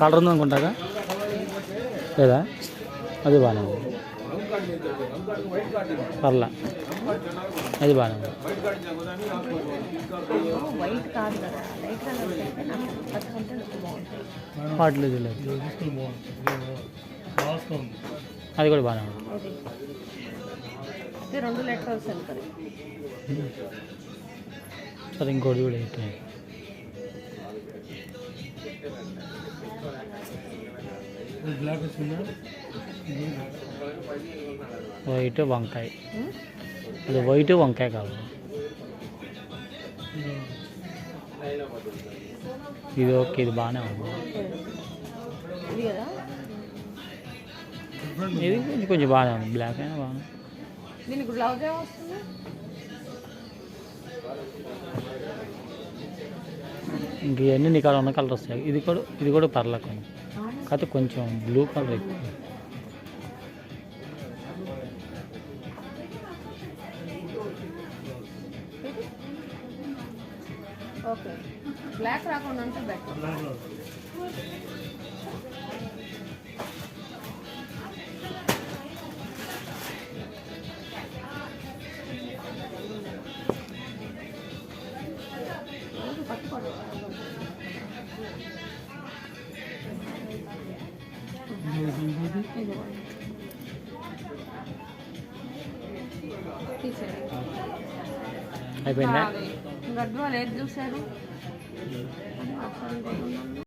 Colour ఉంది అనుకుంటాగా? లేదా? అది బాగానే ఉంది. పర్లా. అది బాగానే ఉంది. లేదు. అది కూడా బాగానే ఉంది. రెండు లెటర్స్ వెళ్తుంది సరే ఇంకోటి కూడా అయితే వైట్ వంకాయ అది వైట్ వంకాయ కాదు ఇది ఓకే ఇది బాగానే ఉంది ఇది కొంచెం బాగానే ఉంది బ్లాక్ అయినా బాగానే ఇంక ఇవన్నీ నీ కాడ ఉన్న కలర్ వస్తాయి. ఇది కూడా ఇది కూడా పర్లే కొంచెం. కాకపోతే కొంచెం బ్లూ కలర్ ఎక్కువ. ఓకే. బ్లాక్ రాకుండా ఉంటే బెటర్ పట్టుకోండి. అయిపోయిందా? గడ్డు వాళ్ళు ఏది చూశారు?